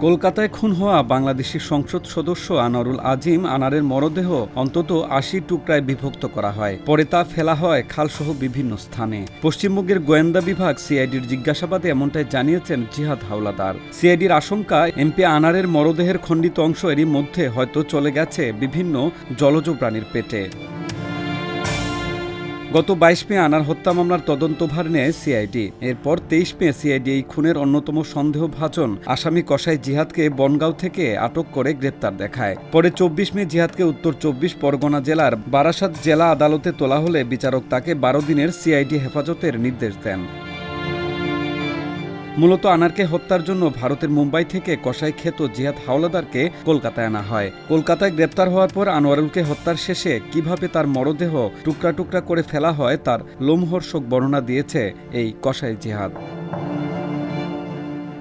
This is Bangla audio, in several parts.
কলকাতায় খুন হওয়া বাংলাদেশি সংসদ সদস্য আনোয়ারুল আজিম আনারের মরদেহ অন্তত আশি টুকরায় বিভক্ত করা হয়। পরে তা ফেলা হয় খালসহ বিভিন্ন স্থানে। পশ্চিমবঙ্গের গোয়েন্দা বিভাগ সিআইডির জিজ্ঞাসাবাদে এমনটাই জানিয়েছেন জিহাদ হাওলাদার। সিআইডির আশঙ্কা, এমপি আনারের মরদেহের খণ্ডিত অংশ এরই মধ্যে হয়তো চলে গেছে বিভিন্ন জলজ প্রাণীর পেটে। গত বাইশ মে আনার হত্যা মামলার তদন্তভার নেয় সিআইডি। এরপর তেইশ মে সিআইডি এই খুনের অন্যতম সন্দেহভাজন আসামি কসাই জিহাদকে বনগাঁও থেকে আটক করে গ্রেপ্তার দেখায়। পরে চব্বিশ মে জিহাদকে উত্তর চব্বিশ পরগনা জেলার বারাসাত জেলা আদালতে তোলা হলে বিচারক তাকে বারো দিনের সিআইডি হেফাজতের নির্দেশ দেন। মূলত আনারকে হত্যার জন্য ভারতের মুম্বাই থেকে কসাই খেত জিহাদ হাওলাদারকে কলকাতায় আনা হয়। কলকাতায় গ্রেপ্তার হওয়ার পর আনোয়ারুলকে হত্যার শেষে কীভাবে তার মরদেহ টুকরা টুকরা করে ফেলা হয় তার লোমহর্ষক বর্ণনা দিয়েছে এই কসাই জিহাদ।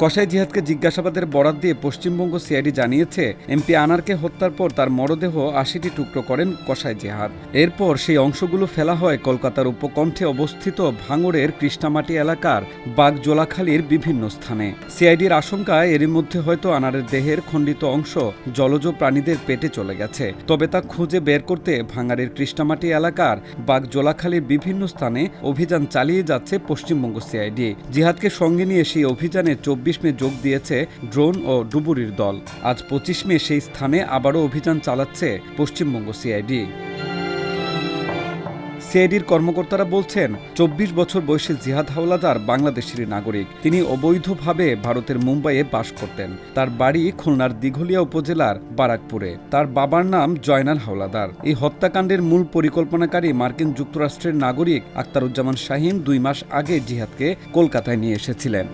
কসাই জিহাদকে জিজ্ঞাসাবাদের বরাত দিয়ে পশ্চিমবঙ্গ সিআইডি জানিয়েছে, এমপি আনারকে হত্যার পর তার মরদেহ আশিটি টুকরো করেন কসাই জিহাদ। এরপর সেই অংশগুলো ফেলা হয় কলকাতার উপকণ্ঠে অবস্থিত ভাঙড়ের কৃষ্ণামাটি এলাকার বাগজোলাখালীর বিভিন্ন স্থানে। সিআইডির আশঙ্কা, এরই মধ্যে হয়তো আনারের দেহের খণ্ডিত অংশ জলজ প্রাণীদের পেটে চলে গেছে। তবে তা খুঁজে বের করতে ভাঙাড়ের কৃষ্ণামাটি এলাকার বাগজোলাখালীর বিভিন্ন স্থানে অভিযান চালিয়ে যাচ্ছে পশ্চিমবঙ্গ সিআইডি। জিহাদকে সঙ্গে নিয়ে সেই অভিযানে চব্বিশ মে যোগ দিয়েছে ড্রোন ও ডুবুরির দল। আজ পঁচিশ মে সেই স্থানে আবারও অভিযান চালাচ্ছে পশ্চিমবঙ্গ সিআইডি সিআইডির কর্মকর্তারা বলছেন, চব্বিশ বছর বয়সী জিহাদ হাওলাদার বাংলাদেশের নাগরিক। তিনি অবৈধভাবে ভারতের মুম্বাইয়ে বাস করতেন। তার বাড়ি খুলনার দিঘলিয়া উপজেলার বারাকপুরে। তার বাবার নাম জয়নাল হাওলাদার। এই হত্যাকাণ্ডের মূল পরিকল্পনাকারী মার্কিন যুক্তরাষ্ট্রের নাগরিক আক্তারুজ্জামান শাহিন দুই মাস আগে জিহাদকে কলকাতায় নিয়ে এসেছিলেন।